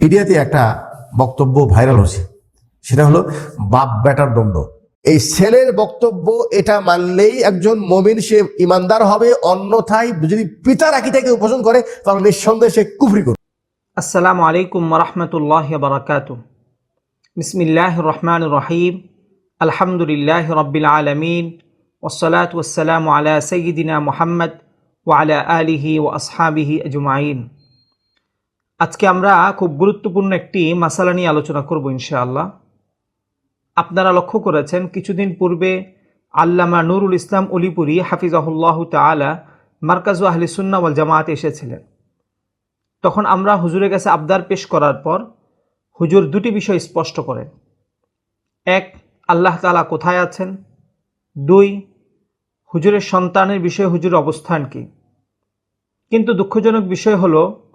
মিডিয়াতে একটা বক্তব্য ভাইরাল হচ্ছে সেটা হলো বাপ বেটার দ্বন্দ্ব এই ছেলের বক্তব্য এটা মানলেই একজন মমিন, সে ইমানদার হবে, অন্যথায় যদি পিতার আকিটাকে উপাসন করে, তাহলে নিঃসন্দেহে সে কুফরি করবে। আসসালামু আলাইকুম রহমতুল্লাহ বারকাত বিসমিল্লাহ রহমান রহিম। আলহামদুলিল্লাহ রব্বিল আলমিন। ওসলাত ওসালাম আলা সঈদিনা মোহাম্মদ ও আলা আলিহি ও আসহাবিহি আজমাইন। আজকে আমরা খুব গুরুত্বপূর্ণ একটি মাসালা নিয়ে আলোচনা করব ইনশাআল্লাহ। আপনারা লক্ষ্য করেছেন, কিছুদিন পূর্বে আল্লামা নুরুল ইসলাম অলিপুরি হাফিজাহুল্লাহ তালা মার্কাজু আহলি সুন্না ওয়াল জামাত এসেছিলেন। তখন আমরা হুজুরের কাছে আবদার পেশ করার পর হুজুর দুটি বিষয় স্পষ্ট করেন। এক, আল্লাহ তালা কোথায় আছেন? দুই, হুজুরের সন্তানের বিষয়ে হুজুরের অবস্থান কি? কিন্তু দুঃখজনক বিষয় হলো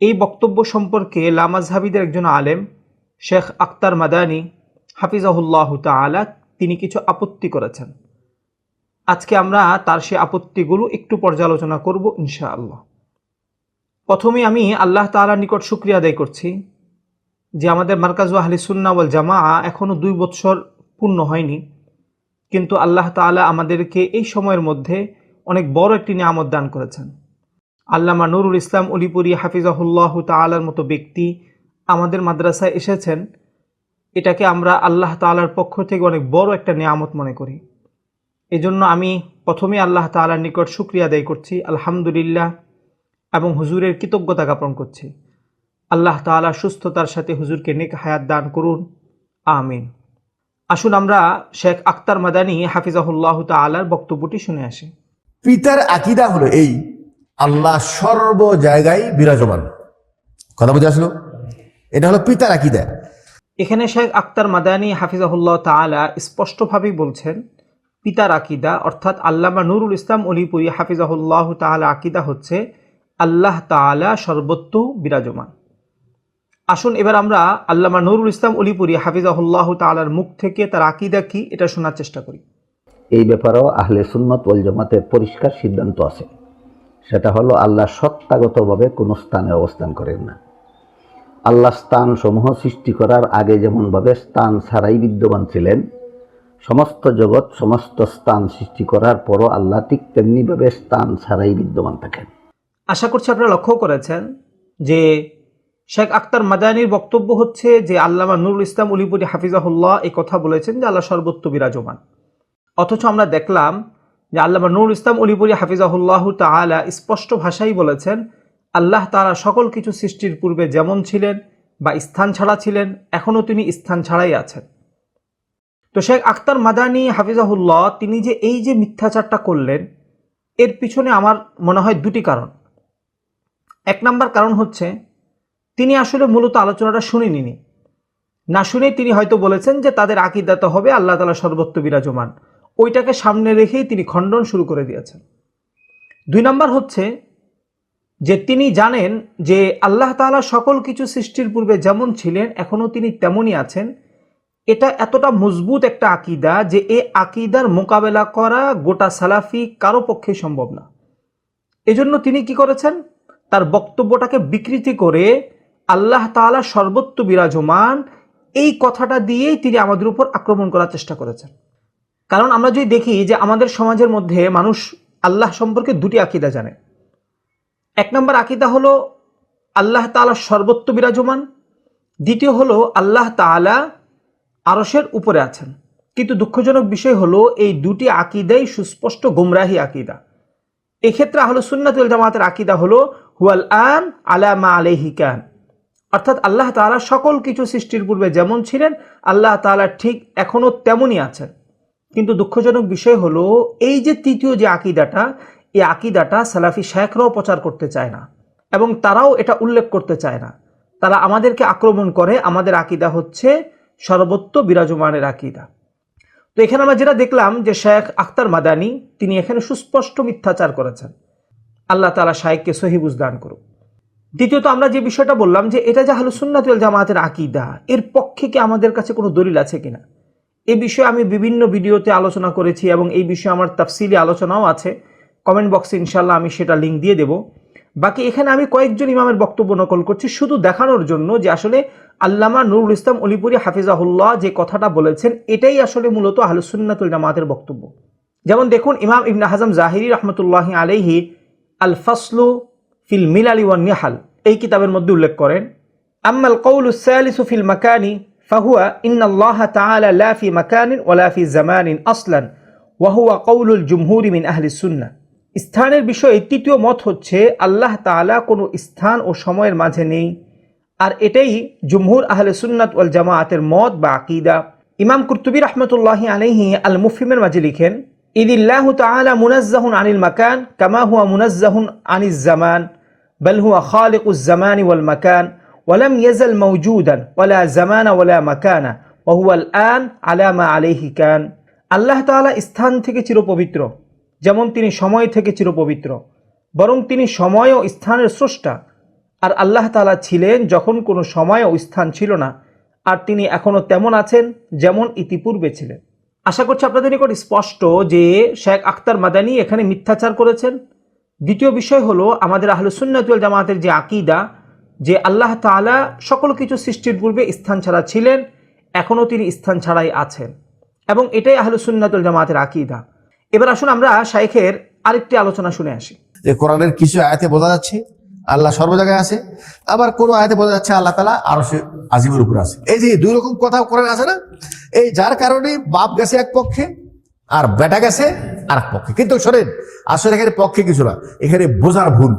এই বক্তব্য সম্পর্কে লামাজহাবিদের একজন আলেম, শেখ আক্তার মাদানি, হাফিজাহুল্লাহ তালা তিনি কিছু আপত্তি করেছেন। আজকে আমরা তার সে আপত্তিগুলো একটু পর্যালোচনা করব ইনশাআল্লাহ। প্রথমে আমি আল্লাহ তালার নিকট শুক্রিয়া আদায় করছি যে আমাদের মার্কাজু আহলি সুন্না ওয়াল জামা এখনও দুই বৎসর পূর্ণ হয়নি। কিন্তু আল্লাহ তালা আমাদেরকে এই সময়ের মধ্যে অনেক বড় একটি নিয়ামত দান করেছেন। আল্লামা নুরুল ইসলাম অলিপুরি হাফিজাহুল্লাহ তালার মতো ব্যক্তি আমাদের মাদ্রাসায় এসেছেন, এটাকে আমরা আল্লাহ তালার পক্ষ থেকে অনেক বড় একটা নিয়ামত মনে করি। এজন্য আমি প্রথমে আল্লাহ তালার নিকট শুক্রিয়া আদায় করছি, আলহামদুলিল্লাহ, এবং হুজুরের কৃতজ্ঞতা জ্ঞাপন করছি। আল্লাহ তাআলা সুস্থতার সাথে হুজুরকে নেক হায়াত দান করুন। আমিন। আসুন আমরা শেখ আক্তার মাদানী হাফিজাহুল্লাহ তাআলার বক্তব্যটি শুনে আসি। পিতার আকিদা হলো এই আল্লাহ সর্ব জায়গায় বিরাজমান। কথা বুঝে আসলো? এটা হলো পিতার আকিদা। এখানে শেখ আক্তার মাদানী হাফিজাহুল্লাহ তাআলা স্পষ্টভাবেই বলছেন পিতার আকিদা অর্থাৎ আল্লামা নুরুল ইসলাম অলিপুরি হাফিজাহুল্লাহ তাআলা আকিদা হচ্ছে আল্লাহ তাআলা সর্বত্র বিরাজমান। আসুন এবার আমরা আল্লামা নুরুল ইসলাম অলিপুরি হাফিজাহুল্লাহ তাআলার মুখ থেকে তার আকিদা কি এটা শোনার চেষ্টা করি। এই ব্যাপারেও আহলে সুন্নত ওয়াল জামাতের পরিষ্কার সিদ্ধান্ত আছে। সেটা হলো আল্লাহ সত্তাগতভাবে কোনো স্থানে অবস্থান করেন না। আল্লাহ স্থান সমূহ সৃষ্টি করার আগে যেমনভাবে স্থান ছাড়াই বিদ্যমান ছিলেন, সমস্ত জগৎ, সমস্ত স্থান সৃষ্টি করার পরও আল্লাহ ঠিক তেমনিভাবে স্থান ছাড়াই বিদ্যমান থাকেন। আশা করছি আপনারা লক্ষ্য করেছেন যে শেখ আক্তার মাদানির বক্তব্য হচ্ছে যে আল্লামা নুরুল ইসলাম উলিপুরি হাফিজাহুল্লাহ এই কথা বলেছেন যে আল্লাহ সর্বত্র বিরাজমান। অথচ আমরা দেখলাম যে আল্লামা নুরুল ইসলাম উলিপুরি হাফিজাহুল্লাহ তাআলা স্পষ্ট ভাষাই বলেছেন, আল্লাহ তারা সকল কিছু সৃষ্টির পূর্বে যেমন ছিলেন বা স্থান ছাড়া ছিলেন, এখনও তিনি স্থান ছাড়াই আছেন। তো শেখ আক্তার মাদানি হাফিজাহুল্লাহ, তিনি যে এই যে মিথ্যাচারটা করলেন, এর পিছনে আমার মনে হয় দুটি কারণ। এক নাম্বার কারণ হচ্ছে, তিনি আসলে মূলত আলোচনাটা শুনেনি না। শুনেই তিনি হয়তো বলেছেন যে তাদের আকিদাতে হবে আল্লাহ তালা সর্বত্র বিরাজমান। ওইটাকে সামনে রেখেই তিনি খণ্ডন শুরু করে দিয়েছেন। দুই নম্বর হচ্ছে যে তিনি জানেন যে আল্লাহ তাআলা সকল কিছু সৃষ্টির পূর্বে যেমন ছিলেন, এখনও তিনি তেমনই আছেন। এটা এতটা মজবুত একটা আকিদা যে এ আকিদার মোকাবেলা করা গোটা সালাফি কারও পক্ষে সম্ভব না। এজন্য তিনি কি করেছেন? তার বক্তব্যটাকে বিকৃতি করে আল্লাহ তাআলা সর্বত্র বিরাজমান, এই কথাটা দিয়েই তিনি আমাদের উপর আক্রমণ করার চেষ্টা করেছেন। কারণ আমরা যদি দেখি যে আমাদের সমাজের মধ্যে মানুষ আল্লাহ সম্পর্কে দুটি আকিদা জানে। এক নম্বর আকিদা হলো আল্লাহ তাআলা সর্বত্র বিরাজমান। দ্বিতীয় হলো আল্লাহ তাআলা আরসের উপরে আছেন। কিন্তু দুঃখজনক বিষয় হলো এই দুটি আকিদাই সুস্পষ্ট গুমরাহি আকিদা। এক্ষেত্রে আহলে সুন্নাতুল জামাতের আকিদা হলো হুয়াল আন আলামা আলাইহি কান। অর্থাৎ আল্লাহ তাআলা সকল কিছু সৃষ্টির পূর্বে যেমন ছিলেন, আল্লাহ তাআলা ঠিক এখনও তেমনই আছেন। কিন্তু দুঃখজনক বিষয় হলো, এই যে তৃতীয় যে আকিদাটা, এই আকিদাটা সালাফি শেখরাও প্রচার করতে চায় না এবং তারাও এটা উল্লেখ করতে চায় না। তারা আমাদেরকে আক্রমণ করে, আমাদের আকিদা হচ্ছে সর্বত্র বিরাজমানের আকিদা। তো এখানে আমরা যেটা দেখলাম যে শেখ আখতার মাদানি, তিনি এখানে সুস্পষ্ট মিথ্যাচার করেছেন। আল্লাহ তালা শাহেককে সহিবুজ দান করুক। দ্বিতীয়ত আমরা যে বিষয়টা বললাম যে এটা যে হালুসুন্নাতুল জামাতের আকিদা, এর পক্ষে কি আমাদের কাছে কোনো দলিল আছে কিনা? এই বিষয়ে আমি বিভিন্ন ভিডিওতে আলোচনা করেছি এবং এই বিষয়ে আমার তাফসিলি আলোচনাও আছে। কমেন্ট বক্সে ইনশাল্লাহ আমি সেটা লিঙ্ক দিয়ে দেব। বাকি এখানে আমি কয়েকজন ইমামের বক্তব্য নকল করছি শুধু দেখানোর জন্য যে আসলে আল্লামা নুরুল ইসলাম অলিপুরি হাফিজাহুল্লাহ যে কথাটা বলেছেন, এটাই আসলে মূলত আহলুসুন্নাতুল জামাতের বক্তব্য। যেমন দেখুন, ইমাম ইবনে হাজম জাহিরি রহমতুল্লাহ আলাইহি আল ফাসলু ফিল মিলালি ওয়ান নিহাল, এই কিতাবের মধ্যে উল্লেখ করেন, আম্মাল কৌলু সালিসু ফিল মাকানি ফাহুয়া ইন্নাল্লাহ তাআলা লা ফি মাকানিন ওয়ালা ফি জামানিন আসলান ওয়া হুয়া কৌলুল জুমহুরি মিন আহলি সুন্নাহ স্থানের বিষয়ে তৃতীয় মত হচ্ছে আল্লাহ তাআলা কোনো স্থান ও সময়ের মাঝে নেই আর এটাই জুমহুর আহলে সুন্নাত ওয়াল জামাআতের মত বা আকিদা ইমাম কুরতুবী রহমতুল্লাহ আলাইহি আল মুফিমের মাঝে লিখেন ইদিল্লাহু তাআলা মুনাজ্জাহুন আনিল মাকান কামা হুয়া মুনাজ্জাহুন আনিজ জামান بل هو خالق الزمان والمكان ولم ওয়ালাম موجودا ولا ওয়ালা ولا ওয়ালা وهو ওহুয়াল على ما عليه كان আল্লাহ তালা স্থান থেকে চিরপবিত্র, যেমন তিনি সময় থেকে চিরপবিত্র, বরং তিনি সময় ও স্থানের স্রষ্টা। আর আল্লাহ তালা ছিলেন যখন কোনো সময় ও স্থান ছিল না, আর তিনি এখনও তেমন আছেন যেমন ইতিপূর্বে ছিলেন। আশা করছি আপনাদের নিকট স্পষ্ট যে শেখ আক্তার মাদানি এখানে মিথ্যাচার করেছেন। দ্বিতীয় বিষয় হলো, আমাদের আহলুসুন্নাতুল জামাতের যে আকিদা যে আল্লাহ তাআলা সকল কিছু সৃষ্টির পূর্বে স্থান ছাড়া ছিলেন, এখনও তিনি স্থান ছাড়াই আছেন। এবং এটাই আহলুসুন্নাতুল জামাতের আকিদা। এবার আসুন আমরা শাইখের আরেকটি আলোচনা শুনে আসি। যে কোরআনের কিছু আয়াতে বোঝা যাচ্ছে, আল্লাহ সর্ব জায়গায় আছে, আবার কোনো আয়াতে বোঝা যাচ্ছে আল্লাহ তালা আরও সে আজিমের উপর আছে। এই যে দুই রকম কথা কোরআন আছে না, এই যার কারণে বাপ গেছে এক পক্ষে, আর বেটা গেছে আর এক পক্ষে। কিন্তু শোনেন, আসলে এখানে পক্ষে কিছু না, এখানে বোঝার ভুল।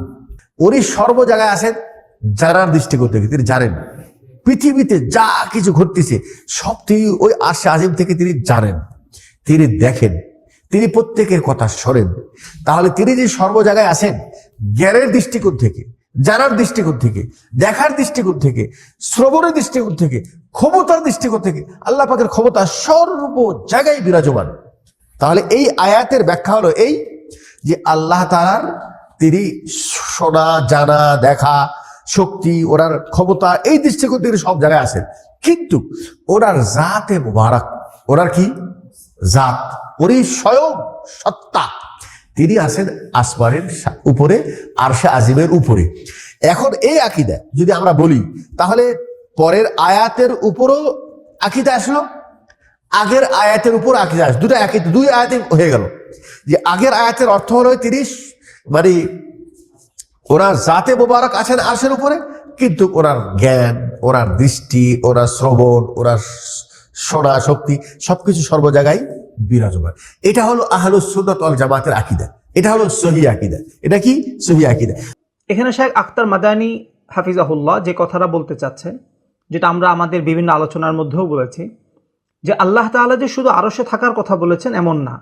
উনি সর্ব জায়গায় আছেন জানার দৃষ্টিকোণ থেকে তিনি জানেন। পৃথিবীতে যা কিছু ঘটতেছে সবটি ওই আশে আজিম থেকে তিনি জানেন। তিনি দেখেন, তিনি প্রত্যেকের কথা শোনেন। তাহলে তিনি যে সর্ব জায়গায় আছেন, জ্ঞানের দৃষ্টিকোণ থেকে, জানার দৃষ্টিকোণ থেকে, দেখার দৃষ্টিকোণ থেকে, শ্রবণের দৃষ্টিকোণ থেকে, ক্ষমতার দৃষ্টিকোণ থেকে, আল্লাহ পাকের ক্ষমতা সর্ব জায়গায় বিরাজমান। তাহলে এই আয়াতের ব্যাখ্যা হলো এই যে আল্লাহ তালার তিনি শোনা, জানা, দেখা শক্তি, ওনার ক্ষমতা, এই দৃষ্টিকোণ থেকে সব জায়গায় আছেন। কিন্তু ওনার জাতে মোবারক, ওনার কি? জাত। উনি স্বয়ং সত্তা। তিনি আছেন আসমানের উপরে আর সে আজিমের উপরে। এখন এই আকিদা যদি আমরা বলি, তাহলে পরের আয়াতের উপরও আকিদা আসলো, আগের আয়াতের উপর আকিদা আসলো। দুটো আকিদ, দুই আয়াতে হয়ে গেল। যে আগের আয়াতের অর্থ হলো তিরিশ মানে ওনার জাতে মোবারক আছেন আরশের উপরে, কিন্তু ওনার জ্ঞান, ওনার দৃষ্টি, ওনার শ্রবণ, ওনার শোনা শক্তি সবকিছু সর্ব জায়গায় বিরাজমান। এটা হলো আহলুস সুন্নাত ওয়াল জামাতের আকিদা। এটা হলো সহি আকিদা। এটা কি? সহি আকিদা। এখানে শেখ আখতার মাদানী হাফিজাহুল্লাহ যে কথাটা বলতে চাচ্ছেন যেটা আমরা আমাদের বিভিন্ন আলোচনার মধ্যেও বলেছি, যে আল্লাহ তাআলা যে শুধু আরশে থাকার কথা বলেছেন এমন না।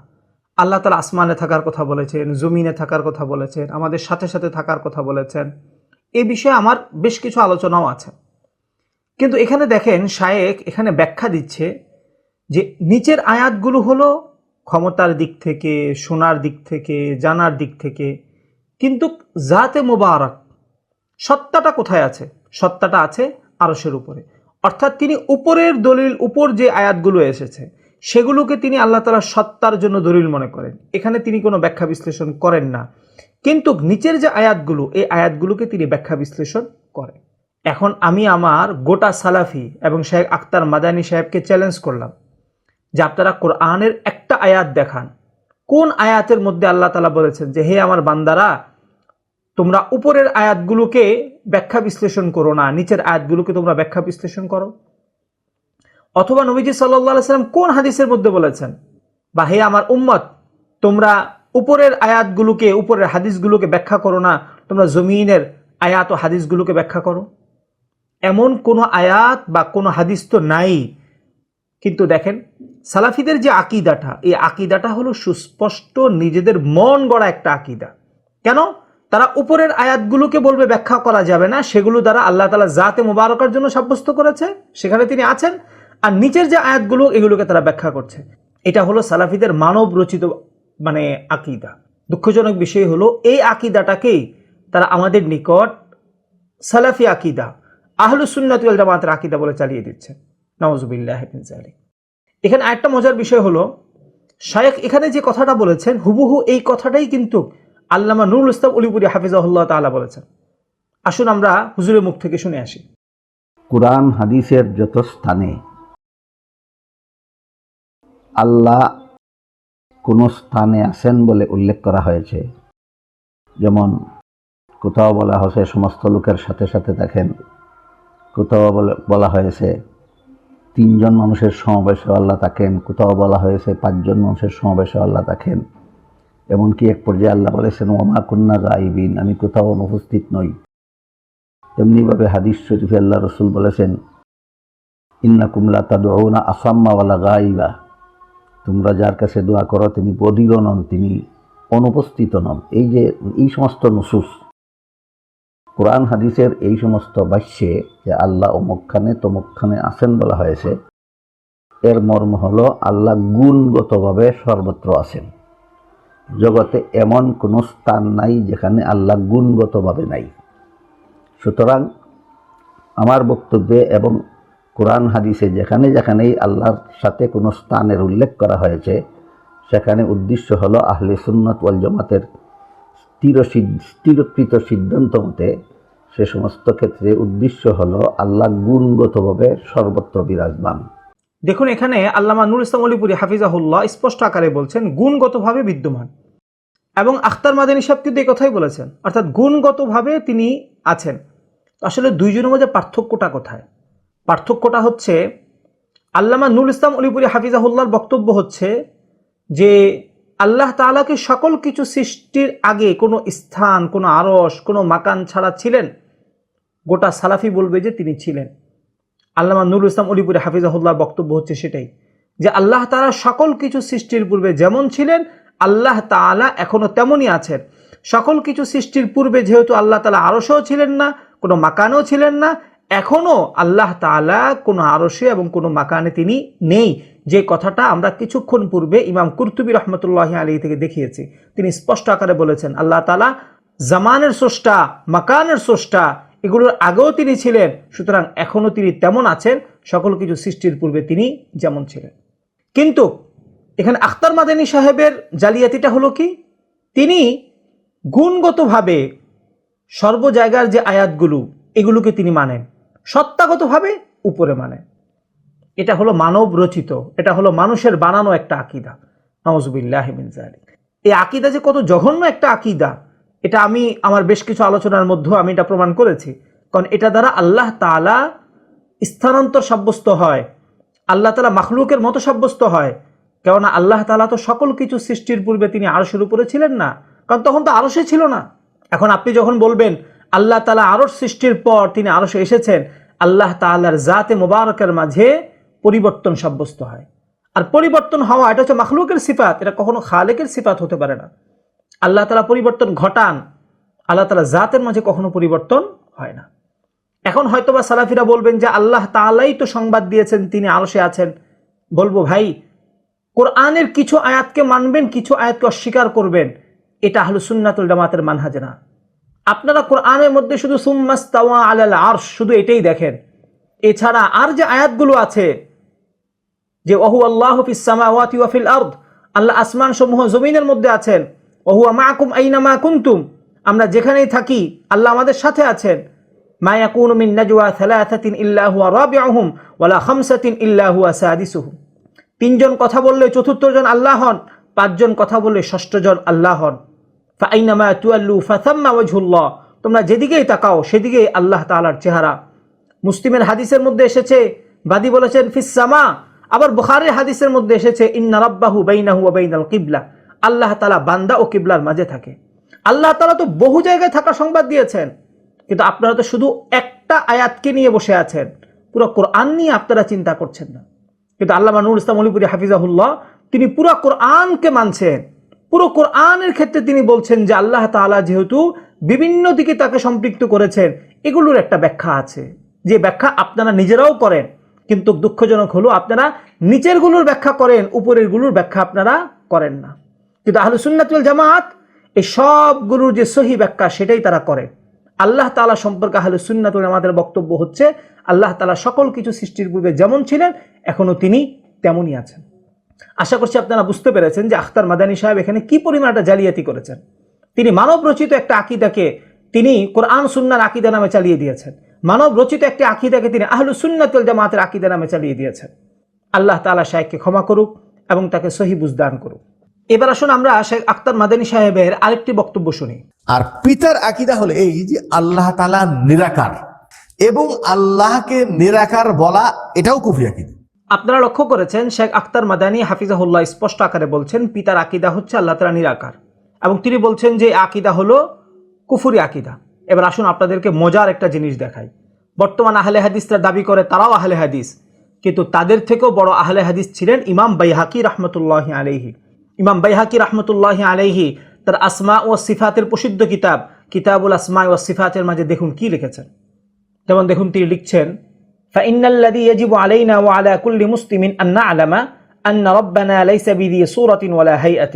আল্লাহ তালা আসমানে থাকার কথা বলেছেন, জমিনে থাকার কথা বলেছেন, আমাদের সাথে সাথে থাকার কথা বলেছেন। এ বিষয়ে আমার বেশ কিছু আলোচনাও আছে। কিন্তু এখানে দেখেন শায়েক এখানে ব্যাখ্যা দিচ্ছে যে নিচের আয়াতগুলো হলো ক্ষমতার দিক থেকে, শোনার দিক থেকে, জানার দিক থেকে। কিন্তু জাতে মোবারক, সত্তাটা কোথায় আছে? সত্তাটা আছে আরশের উপরে। অর্থাৎ তিনি উপরের দলিল, উপর যে আয়াতগুলো এসেছে সেগুলোকে তিনি আল্লাহ তালার সত্তার জন্য দলিল মনে করেন। এখানে তিনি কোনো ব্যাখ্যা বিশ্লেষণ করেন না। কিন্তু নিচের যে আয়াতগুলো, এই আয়াতগুলোকে তিনি ব্যাখ্যা বিশ্লেষণ করেন। এখন আমি আমার গোটা সালাফি এবং শেখ আক্তার মাদানী সাহেবকে চ্যালেঞ্জ করলাম যে আপনারা কোরআনের একটা আয়াত দেখান। কোন আয়াতের মধ্যে আল্লাহ তালা বলেছেন যে, হে আমার বান্দারা, তোমরা উপরের আয়াতগুলোকে ব্যাখ্যা বিশ্লেষণ করো না, নিচের আয়াতগুলোকে তোমরা ব্যাখ্যা বিশ্লেষণ করো? অথবা নবীজি সাল্লাহ সাল্লাম কোন হাদিসের মধ্যে বলেছেন? বা হে আমার উম্মত, তোমরা উপরের আয়াতগুলোকে, উপরের হাদিসগুলোকে ব্যাখ্যা করো না, তোমরা জমিনের আয়াত ও হাদিসগুলোকে ব্যাখ্যা করো। এমন কোনো আয়াত বা কোনো হাদিস তো নাই। কিন্তু দেখেন, সালাফিদের যে আকিদাটা, এই আকিদাটা হলো সুস্পষ্ট নিজেদের মন গড়া একটা আকিদা। কেন? তারা উপরের আয়াতগুলোকে বলবে ব্যাখ্যা করা যাবে না, সেগুলো দ্বারা আল্লাহ তালা জাতে মোবারকার জন্য সাব্যস্ত করেছে, সেখানে তিনি আছেন। আর নিচের যে আয়াতগুলো, এগুলোকে তারা ব্যাখ্যা করছে। এটা হলো সালাফিদের মানব রচিত মানে আকিদা। দুঃখজনক বিষয় হলো, এই আকিদাটাকেই তারা আমাদের নিকট সালাফি আকিদা আহলুসুন্নাতুল জামাতের আকিদা বলে চালিয়ে দিচ্ছে। নওয়াজুবিল্লাহ এখানে আরেকটা মজার বিষয় হলো, শায়েখ এখানে যে কথাটা বলেছেন, হুবহু এই কথাটাই কিন্তু আল্লামা নুরুল ইসলাম অলিপুরি হাফিজাহুল্লাহ তাআলা বলেছেন। আসুন আমরা হুজুরের মুখ থেকে শুনে আসি। কোরআন, হাদিসের যত স্থানে আল্লাহ কোন স্থানে আছেন বলে উল্লেখ করা হয়েছে। যেমন কোথাও বলা হয়েছে, সমস্ত লোকের সাথে সাথে দেখেন, কোথাও বলে- হয়েছে, তিনজন মানুষের সমাবেশে আল্লাহ থাকেন, কোথাও বলা হয়েছে, পাঁচজন মানুষের সমাবেশে আল্লাহ থাকেন। এমনকি এক পর্যায়ে আল্লাহ বলেছেন ওমা কন্যা গাইবিন আমি কোথাও অনুপস্থিত নই। তেমনিভাবে হাদিস শরীফে আল্লাহ রসুল বলেছেন ইন্না কুমলা তাদৌনা আসাম্মাওয়ালা গাইবা তোমরা যার কাছে দোয়া করো, তিনি বদির নন, তিনি অনুপস্থিত নন। এই যে, এই সমস্ত নুসুস, কোরআন হাদিসের এই সমস্ত বাক্যে যে আল্লাহ অমুকখানে তমুকখানে আছেন বলা হয়েছে, এর মর্ম হলো আল্লাহ গুণগতভাবে সর্বত্র আছেন। জগতে এমন কোনো স্থান নাই যেখানে আল্লাহ গুণগতভাবে নাই। সুতরাং আমার বক্তব্যে এবং কোরআন হাদিসে যেখানে যেখানেই আল্লাহর সাথে কোনো স্থানের উল্লেখ করা হয়েছে, সেখানে উদ্দেশ্য হলো আহলে সুন্নত ওয়াল জামাতের স্থির স্থিরকৃত সিদ্ধান্ত মতে সে সমস্ত ক্ষেত্রে উদ্দেশ্য হলো আল্লাহ গুণগতভাবে সর্বত্র বিরাজমান। দেখুন, এখানে আল্লামা নুর ইসলাম অলিপুরি হাফিজাহুল্লাহ স্পষ্ট আকারে বলছেন, গুণগতভাবে বিদ্যমান। এবং আখতার মাদানী সাহেব কিন্তু এই কথাই বলেছেন, অর্থাৎ গুণগতভাবে তিনি আছেন। আসলে দুইজনের মধ্যে পার্থক্যটা কোথায়? পার্থক্যটা হচ্ছে আল্লামা নুল ইসলাম অলিপুরি হাফিজাহুল্লাহর বক্তব্য হচ্ছে যে আল্লাহ তাআলাকে সকল কিছু সৃষ্টির আগে কোনো স্থান, কোনো আরস কোনো মাকান ছাড়া ছিলেন। গোটা সালাফি বলবে যে তিনি ছিলেন। আল্লামা নুরুল ইসলাম অলিপুরে হাফিজাহুল্লাহর বক্তব্য হচ্ছে সেটাই যে আল্লাহ তালা সকল কিছু সৃষ্টির পূর্বে যেমন ছিলেন, আল্লাহ তাআলা এখনও তেমনই আছেন। সকল কিছু সৃষ্টির পূর্বে যেহেতু আল্লাহ তালা আরশেও ছিলেন না, কোনো মাকানও ছিলেন না এখনও আল্লাহ তাআলা কোনো আরশে এবং কোনো মাকানে তিনি নেই। যে কথাটা আমরা কিছুক্ষণ পূর্বে ইমাম কুরতুবী রহমতুল্লাহ আলী থেকে দেখিয়েছি। তিনি স্পষ্ট আকারে বলেছেন, আল্লাহ তালা জামানের স্রষ্টা, মাকানের স্রষ্টা, এগুলোর আগেও তিনি ছিলেন, সুতরাং এখনও তিনি তেমন আছেন, সকল কিছু সৃষ্টির পূর্বে তিনি যেমন ছিলেন। কিন্তু এখানে আখতার মাদানী সাহেবের জালিয়াতিটা হলো কি? তিনি গুণগতভাবে সর্ব জায়গার যে আয়াতগুলো, এগুলোকে তিনি মানেন। সত্তাগতভাবে উপরে মানে। এটা হলো মানব রচিত, এটা হলো মানুষের বানানো একটা আকিদা। নওয়াজুবিল্লাহ এই আকিদা যে কত জঘন্য একটা আকিদা, এটা আমি, আমার বেশ কিছু আলোচনার মধ্যেও আমি এটা প্রমাণ করেছি। কারণ এটা দ্বারা আল্লাহ তালা স্থানান্তর সাব্যস্ত হয়, আল্লাহ তালা মাখলুকের মতো সাব্যস্ত হয়। কেননা আল্লাহ তালা তো সকল কিছু সৃষ্টির পূর্বে তিনি আরশের উপরে ছিলেন না। কারণ তখন তো আরশে ছিল না। এখন আপনি যখন বলবেন আল্লাহ তালা আরশ সৃষ্টির পর তিনি আরশে এসেছেন, আল্লাহ তাআলার জাতে মোবারকের মাঝে পরিবর্তন সাব্যস্ত হয়। আর পরিবর্তন হওয়া, এটা হচ্ছে মাখলুকের সিফাত, এটা কখনো খালেকের সিফাত হতে পারে না। আল্লাহ তালা পরিবর্তন ঘটান, আল্লাহ তালা জাতের মাঝে কখনো পরিবর্তন হয় না। এখন হয়তোবা সালাফিরা বলবেন যে আল্লাহ তালাই তো সংবাদ দিয়েছেন, তিনি আলসে আছেন। বলব ভাই, কোরআনের কিছু আয়াতকে মানবেন, কিছু আয়াতকে অস্বীকার করবেন, এটা হলো সুন্নাতুল জামাতের মানহাজে না। আপনারা কোরআনের মধ্যে শুধু সুম্মাস্তাওয়া আলাল আরশ, শুধু এটাই দেখেন। এছাড়া আর যে আয়াতগুলো আছে, যে ওহু আল্লাহ ফিস সামাওয়াতি ওয়া ফিল আরদ, আল্লাহ আসমান সমূহ জমিনের মধ্যে আছেন। ওহু মাকুম আইনা মা কুনতুম, আমরা যেখানেই থাকি, আল্লাহ আমাদের সাথে আছেন। মা ইয়াকুনু মিন নাজওয়া থালাথাতিন ইল্লা হুয়া রাবিউহুম, ওয়ালা খামসাতিন হুয়া সাদিসুহুম। তিনজন কথা বললে চতুর্থজন আল্লাহ হন, পাঁচজন কথা বললে ষষ্ঠজন আল্লাহ হন। ফাইনামা তুয়াল্লু ফাথাম্মা ওয়াজহুল্লাহ। তোমরা যেদিকেই তাকাও, সেদিকেই আল্লাহ তালার চেহারা। মুসলিমের হাদিসের মধ্যে এসেছে, বাদী বলেছেন ফিসামা আবার বুখারের হাদিসের মধ্যে এসেছে, ইন্না রাব্বাহু বাইনাহু ওয়া বাইনাল কিবলা। আল্লাহ তাআলা বান্দা ও কিবলার মাঝে থাকে। আল্লাহ তাআলা তো বহু জায়গায় থাকার সংবাদ দিয়েছেন, কিন্তু আপনারা তো শুধু একটা আয়াতকে নিয়ে বসে আছেন। পুরো কোরআন নিয়ে আপনারা চিন্তা করছেন না। কিন্তু আল্লাহ নুর ইসলাম অলিপুরি হাফিজাহুল্লাহ, তিনি পুরো কোরআনকে মানছেন। পুরো কোরআনের ক্ষেত্রে তিনি বলছেন যে আল্লাহ তাআলা যেহেতু বিভিন্ন দিকে তাকে সম্পৃক্ত করেছেন, এগুলোর একটা ব্যাখ্যা আছে। যে ব্যাখ্যা আপনারা নিজেরাও করেন, কিন্তু দুঃখজনক হলো আপনারা নিচেরগুলোর ব্যাখ্যা করেন উপরেরগুলোর ব্যাখ্যা আপনারা করেন না। কিন্তু আহলু সুন্নাতুল জামাত, এই সবগুলোর যে সহি ব্যাখ্যা, সেটাই তারা করে। আল্লাহ তাআলা সম্পর্কে আহলু সুন্নাতুল জামাতের বক্তব্য হচ্ছে, আল্লাহ তালা সকল কিছু সৃষ্টির পূর্বে যেমন ছিলেন, এখনও তিনি তেমনই আছেন। আশা করছি আপনারা বুঝতে পেরেছেন যে আখতার মাদানী সাহেব এখানে কি পরিমাণ একটা জালিয়াতি করেছেন। তিনি মানব রচিত একটা আকিদাকে তিনি কোরআন সুন্নার আকিদা নামে চালিয়ে দিয়েছেন। মানব রচিত একটি আকিদাকে তিনি আহলু সুন্নাতুল জামাতের আকিদা নামে চালিয়ে দিয়েছেন। আল্লাহ তাআলা শাহেককে ক্ষমা করুক এবং তাকে সহি বুঝদান করুক। এবার আসুন আমরা শেখ আক্তার মাদানী সাহেবের আরেকটি বক্তব্য শুনি। আর পিতার আকিদা হলো এই যে আল্লাহ তালা নিরাকার। এবং আল্লাহকে নিরাকার বলা এটাও কুফরি আকিদা। আপনারা লক্ষ্য করেছেন, শেখ আক্তার মাদানী হাফিজাহুল্লাহ স্পষ্ট আকারে বলছেন, পিতার আকিদা হচ্ছে আল্লাহ তালা নিরাকার। এবং তিনি বলছেন যে আকিদা হলো কুফুরি আকিদা। এবার আসুন আপনাদেরকে মজার একটা জিনিস দেখাই। বর্তমান আহলে হাদিসরা দাবি করে, তারাও আহলে হাদিস। কিন্তু তাদের থেকেও বড় আহলে হাদিস ছিলেন ইমাম বাইহাকি রহমতুল্লাহ আলাইহি। ইমাম বাইহাকি রহমতুল্লাহ আলাইহি তার আসমা ও সিফাতের প্রসিদ্ধ কিতাব, কিতাবুল আসমা ও সিফাতের মাঝে দেখুন কি লিখেছেন। যেমন দেখুন তিনি লিখছেন فإن الذي يجب علينا وعلى কুল্লি مسلم আন্না আলামা أن ربنا ليس بذي صورة ولا هيئة.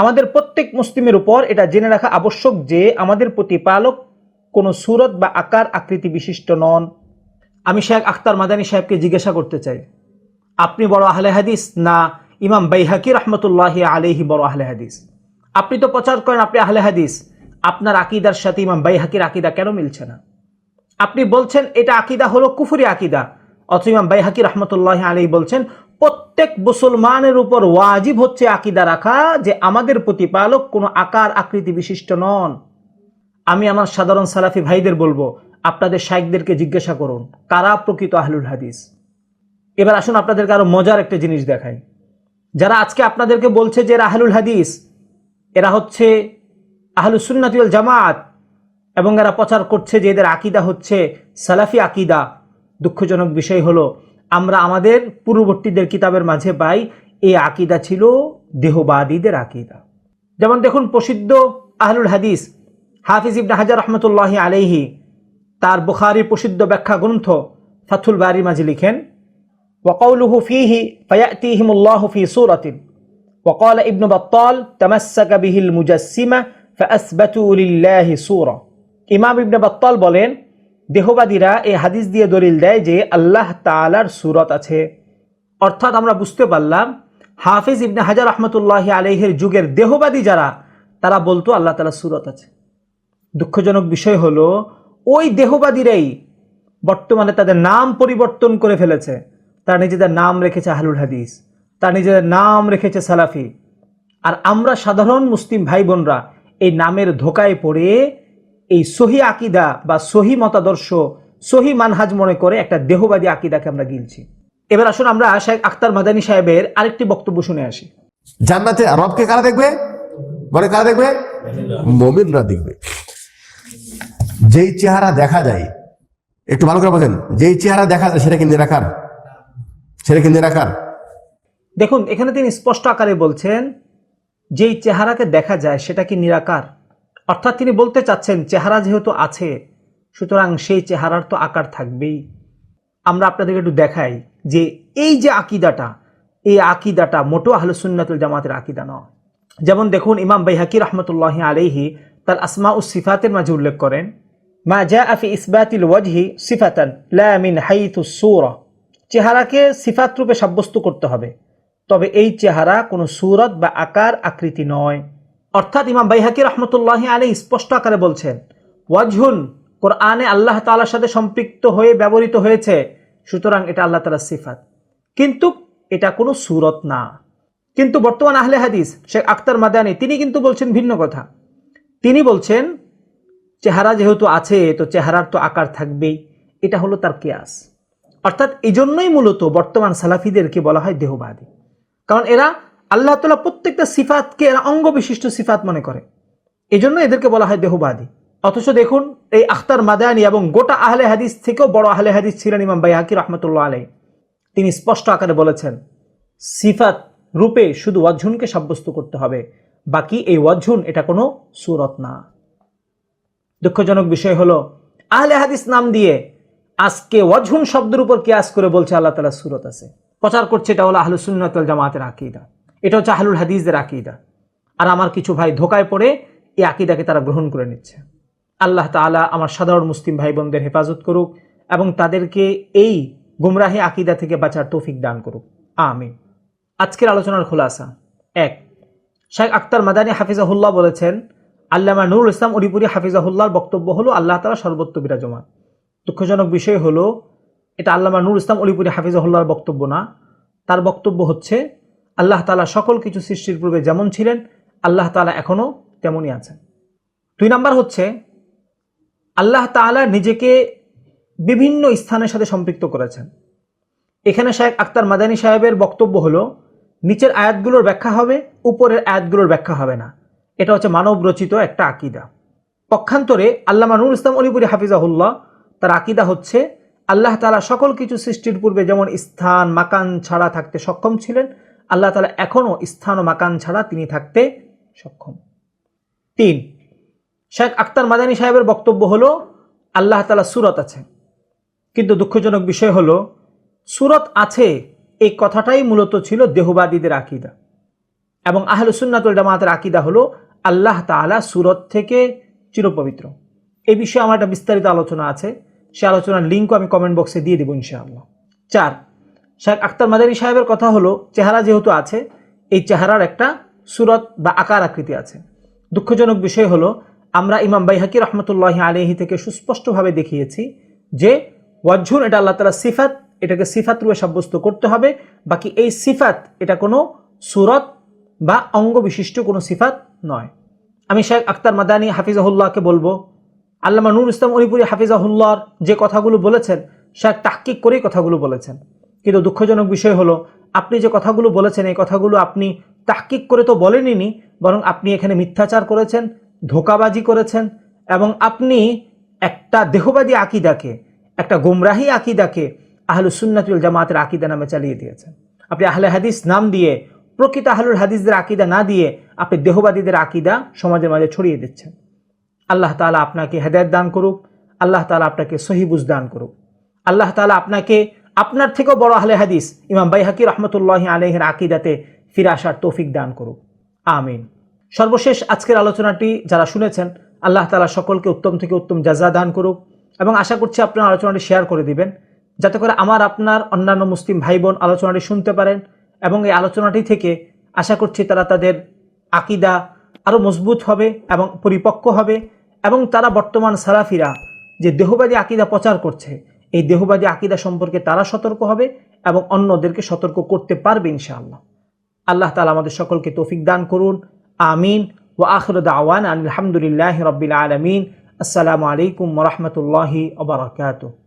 আমাদের প্রত্যেক মুসলিমের উপর এটা জেনে রাখা আবশ্যক যে আমাদের প্রতিপালক কোনো সুরত বা আকার আকৃতি বিশিষ্ট নন। আমি শেখ আখতার মাদানী সাহেবকে জিজ্ঞাসা করতে চাই, আপনি বড় আহলে হাদিস না ইমাম বৈহাকি রহমতুল্লাহ আলহি বড় আহলে হাদিস? আপনি তো প্রচার করেন আপনি আহলে হাদিস, আপনার আকিদার সাথে ইমাম বৈহাকির আকিদা কেন মিলছে না? আপনি বলছেন এটা আকিদা হলো কুফুরি আকিদা। অথচ ইমাম বাইহাকি রহমতুল্লাহ আলী বলছেন, প্রত্যেক মুসলমানের উপর ওয়াজিব হচ্ছে আকিদা রাখা যে আমাদের প্রতিপালক কোনো আকার আকৃতি বিশিষ্ট নন। আমি আমার সাধারণ সালাফি ভাইদের বলব, আপনাদের শাইকদেরকে জিজ্ঞাসা করুন, কারা প্রকৃত আহলুল হাদিস? এবার আসুন আপনাদেরকে আরও মজার একটা জিনিস দেখাই। যারা আজকে আপনাদেরকে বলছে যে এরা আহলুল হাদিস, এরা হচ্ছে আহলুস সুন্নাতুল জামাত এবং এরা প্রচার করছে যে এদের আকিদা হচ্ছে সালাফি আকিদা দুঃখজনক বিষয় হলো আমরা আমাদের পূর্ববর্তীদের কিতাবের মাঝে পাই এই আকিদা ছিল দেহবাদীদের আকিদা যেমন দেখুন প্রসিদ্ধ আহলুল হাদিস হাফিজ ইবনে হাজার রহমতুল্লাহ আলাইহি তার বুখারির প্রসিদ্ধ ব্যাখ্যা গ্রন্থ ফাথুল বারি মাঝে লিখেন وقوله فيه فيأتيهم الله في صورة وقال ابن بطال تمسك به المجسمة فأثبتوا لله صورة ইমাম ইবনে বাত্তাল বলেন, দেহবাদীরা এই হাদিস দিয়ে দলিল দেয় যে আল্লাহ তালার সুরত আছে। অর্থাৎ আমরা বুঝতে পারলাম, হাফিজ ইবনে হাজার রহমতুল্লাহ আলহের যুগের দেহবাদী যারা, তারা বলতো আল্লাহ তাআলার সুরত আছে। দুঃখজনক বিষয় হলো, ওই দেহবাদীরাই বর্তমানে তাদের নাম পরিবর্তন করে ফেলেছে। তারা নিজেদের নাম রেখেছে আহলুল হাদিস, তারা নিজেদের নাম রেখেছে সালাফি। আর আমরা সাধারণ মুসলিম ভাই বোনরা এই নামের ধোকায় পড়ে এই সহি আকিদা বা সহি মতাদর্শ সহি মানহাজ মনে করে একটা দেহবাদী আকিদাকে আমরা গিলছি। এবার আসুন আমরা শেখ আখতার মাদানী সাহেবের আরেকটি বক্তব্য শুনে আসি। জান্নাতে রবকে কারা দেখবে? বলে কারা দেখবে? মমিনরা দেখবে। যেই চেহারা দেখা যায় একটু ভালো করে বলেন যেই চেহারা দেখা যায় সেটা কি নিরাকার? সেটা কি নিরাকার? দেখুন এখানে তিনি স্পষ্ট আকারে বলছেন যেই চেহারাকে দেখা যায় সেটা কি নিরাকার? অর্থাৎ তিনি বলতে চাচ্ছেন, চেহারা যেহেতু আছে, সুতরাং সেই চেহারার তো আকার থাকবেই। আমরা আপনাদেরকে একটু দেখাই যে এই যে আকিদাটা, এই আকিদাটা মোটো আহলুসুন্নাতুল জামাতের আকিদা নয়। যেমন দেখুন, ইমাম বাইহাকি রহমতুল্লাহ আলাইহি তার আসমা উ সিফাতের মাঝে উল্লেখ করেন, মা জা আফি ইসবাতিল ওয়াজহি সিফাতান লা মিন হাইথু সূরা। চেহারাকে সিফাত রূপে সাব্যস্ত করতে হবে, তবে এই চেহারা কোনো সুরত বা আকার আকৃতি নয়। অর্থাৎ ইমাম বাইহাকি রহমতুল্লাহ আলী স্পষ্ট আকারে বলছেন, ওয়াজহুন কোরআনে আল্লাহ তাআলার সাথে সম্পৃক্ত হয়ে ব্যবহৃত হয়েছে, সুতরাং এটা আল্লাহ তাআলার সিফাত। কিন্তু এটা কোনো সুরত না। কিন্তু বর্তমান আহলে হাদিস, শেখ আক্তার মাদানি, তিনি কিন্তু বলছেন ভিন্ন কথা। তিনি বলছেন, চেহারা যেহেতু আছে, তো চেহারার তো আকার থাকবেই, এটা হলো তার কেয়াস। অর্থাৎ এই জন্যই মূলত বর্তমান সালাফিদেরকে বলা হয় দেহবাদী। কারণ এরা আল্লাহ তালা প্রত্যেকটা সিফাতকে এরা অঙ্গ বিশিষ্ট সিফাত মনে করে। এই জন্য এদেরকে বলা হয় দেহবাদী। অথচ দেখুন, এই আখতার মাদানি এবং গোটা আহলে হাদিস থেকেও বড় আহলে হাদিস ছিলেন ইমাম বাইহাকি রহমতুল্লাহ আলাই তিনি স্পষ্ট আকারে বলেছেন, সিফাত রূপে শুধু ওয়াজহুনকে সাব্যস্ত করতে হবে, বাকি এই ওয়াজহুন এটা কোনো সুরত না। দুঃখজনক বিষয় হলো, আহলে হাদিস নাম দিয়ে আজকে ওয়াজহুন শব্দের উপর কেয়াস করে বলছে আল্লাহ তালা সুরত আছে। প্রচার করছে এটা হলো আহলু সুন্নাতুল জামাতের আকিদা। এটা হচ্ছে আহলুল হাদিসদের আকিদা। আর আমার কিছু ভাই ধোকায় পড়ে এই আকিদাকে তারা গ্রহণ করে নিচ্ছে। আল্লাহ তাআলা আমার সাধারণ মুসলিম ভাই বোনদের হেফাজত করুক এবং তাদেরকে এই গুমরাহি আকিদা থেকে বাঁচার তৌফিক দান করুক। আমিন। আজকের আলোচনার খোলাসা। এক শেখ আক্তার মাদানী হাফিজাহুল্লাহ বলেছেন, আল্লামা নুরুল ইসলাম অলিপুরি হাফিজাহুল্লাহর বক্তব্য হলো আল্লাহ তালা সর্বত্র বিরাজমান। দুঃখজনক বিষয় হলো, এটা আল্লামা নুরুল ইসলাম অলিপুরি হাফিজাহুল্লাহর বক্তব্য না। তার বক্তব্য হচ্ছে আল্লাহ তালা সকল কিছু সৃষ্টির পূর্বে যেমন ছিলেন, আল্লাহ তালা এখনও তেমনই আছেন। দুই নাম্বার হচ্ছে, আল্লাহ তাআলা নিজেকে বিভিন্ন স্থানের সাথে সম্পৃক্ত করেছেন। এখানে শেখ আক্তার মাদানী সাহেবের বক্তব্য হলো, নিচের আয়াতগুলোর ব্যাখ্যা হবে, উপরের আয়াতগুলোর ব্যাখ্যা হবে না। এটা হচ্ছে মানব রচিত একটা আকিদা। পক্ষান্তরে আল্লামা নুর ইসলাম অলিপুরি হাফিজাহুল্লাহ, তার আকিদা হচ্ছে, আল্লাহ তালা সকল কিছু সৃষ্টির পূর্বে যেমন স্থান, মাকান ছাড়া থাকতে সক্ষম ছিলেন আল্লাহ তালা এখনও স্থান ও মাকান ছাড়া তিনি থাকতে সক্ষম। তিন, শেখ আক্তার মাদানী সাহেবের বক্তব্য হলো, আল্লাহ তালা সুরত আছে। কিন্তু দুঃখজনক বিষয় হলো, সুরত আছে এই কথাটাই মূলত ছিল দেহবাদীদের আকিদা। এবং আহলুসুন্নাতুল জামাতের আকিদা হলো, আল্লাহ তাআলা সুরত থেকে চিরপবিত্র। এই বিষয়ে আমার একটা বিস্তারিত আলোচনা আছে, সে আলোচনার লিঙ্কও আমি কমেন্ট বক্সে দিয়ে দেবো ইনশাআল্লাহ। চার শেখ আক্তার মাদানী সাহেবের কথা হলো, চেহারা যেহেতু আছে, এই চেহারার একটা সুরত বা আকার আকৃতি আছে। দুঃখজনক বিষয় হলো, আমরা ইমাম বাইহাকি রহমতুল্লাহ আলহি থেকে সুস্পষ্টভাবে দেখিয়েছি যে ওয়াজ্জুন এটা আল্লাহ তালা সিফাত, এটাকে সিফাত রূপে সাব্যস্ত করতে হবে। বাকি এই সিফাত, এটা কোনো সুরত বা অঙ্গ বিশিষ্ট কোনো সিফাত নয়। আমি শেখ আক্তার মাদানী হাফিজাহুল্লাহকে বলব, আল্লামা নুর ইসলাম অলিপুরি হাফিজাহুল্লাহর যে কথাগুলো বলেছেন, শেখ তাহকিক করেই কথাগুলো বলেছেন। কিন্তু দুঃখজনক বিষয় হলো, আপনি যে কথাগুলো বলেছেন, এই কথাগুলো আপনি তাহকিক করে তো বলেননি বরং আপনি এখানে মিথ্যাচার করেছেন, ধোকাবাজি করেছেন, এবং আপনি একটা দেহবাদী আকিদাকে, একটা গোমরাহি আকিদাকে আহলু সুন্নাতুল জামাতের আকিদা নামে চালিয়ে দিয়েছেন। আপনি আহলে হাদিস নাম দিয়ে, প্রকৃত আহলুল হাদিসদের আকিদা না দিয়ে, আপনি দেহবাদীদের আকিদা সমাজের মাঝে ছড়িয়ে দিচ্ছেন। আল্লাহ তালা আপনাকে হেদায়ত দান করুক, আল্লাহ তালা আপনাকে সহিবুজ দান করুক। আল্লাহ তালা আপনাকে আপনার থেকেও বড় আহলে হাদিস ইমাম বাইহাকি রহমতুল্লাহ আলহের আকিদাতে ফিরে আসার তৌফিক দান করুক। আমিন। সর্বশেষ আজকের আলোচনাটি যারা শুনেছেন, আল্লাহ তালা সকলকে উত্তম থেকে উত্তম জাজা দান করুক এবং আশা করছি আপনার আলোচনাটি শেয়ার করে দিবেন, যাতে করে আমার, আপনার, অন্যান্য মুসলিম ভাই বোন আলোচনাটি শুনতে পারেন এবং এই আলোচনাটি থেকে আশা করছি তারা তাদের আকিদা আরও মজবুত হবে এবং পরিপক্ক হবে এবং তারা বর্তমান সালাফিরা যে দেহবাদী আকিদা প্রচার করছে এই দেহবাদী আকিদা সম্পর্কে তারা সতর্ক হবে এবং অন্যদেরকে সতর্ক করতে পারবে ইনশাআল্লাহ। আল্লাহ তালা আমাদের সকলকে তৌফিক দান করুন। আমিন। ও আখর আওয়ান আলহামদুলিল্লাহ রবিল আলমিন। আসসালামু আলাইকুম রহমতুল্লাহি ওবরাকাতুহ